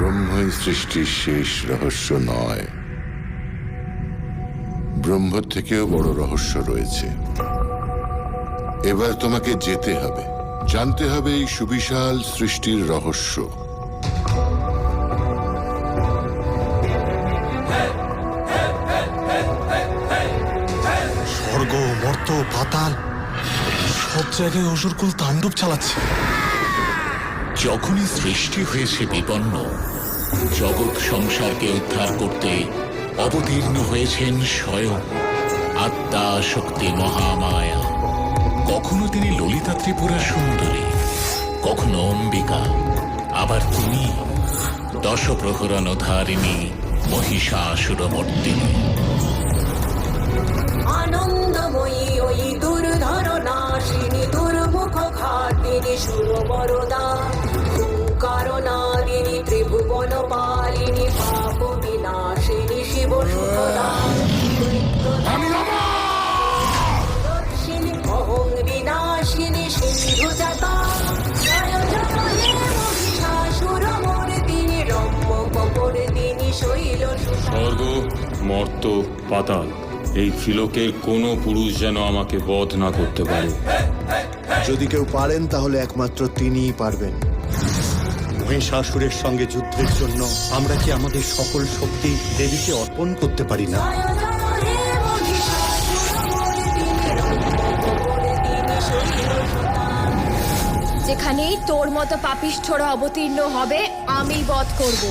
ব্রহ্মই সৃষ্টির শেষ রহস্য নয়। ব্রহ্ম থেকেও বড় রহস্য রয়েছে। এবার তোমাকে যেতে হবে। জানতে হবে এই সুবিশাল সৃষ্টির রহস্য। স্বর্গ, মর্ত, পাতাল, সব জায়গায় অসুরকুল তাণ্ডব চালাচ্ছে। যখনই সৃষ্টি হয়েছে বিপন্ন, জগৎ সংসারকে উদ্ধার করতে অবতীর্ণ হয়েছেন স্বয়ং আত্মা শক্তি মহামায়া। কখনো তিনি ললিতা ত্রিপুরা সুন্দরী, কখনো অম্বিকা, আবার তিনি দশপ্রহরণ ধারিণী মহিষাসুরমর্দিনী আনন্দময়ী ওই দুর্ধর নাশিনী ঘাটিনী সুরবরদা কারণারিণী ত্রিভুবন পালিনী পাপ বিনাশিনী শিব সুখদা দর্শিনী অহং বিনাশিনী সিন্ধু জাতা। স্বর্গ, মর্ত, পাতাল, এই ত্রিলোকের কোনো পুরুষ যেন আমাকে বধ না করতে পারে। যদি কেউ পারেন তাহলে একমাত্র তিনিই পারবেন। মহিষাসুরের সঙ্গে যুদ্ধের জন্য আমরা কি আমাদের সকল শক্তি দেবীকে অর্পণ করতে পারি না? যেখানেই তোর মতো পাপিষ্ঠরা অবতীর্ণ হবে আমি বধ করব।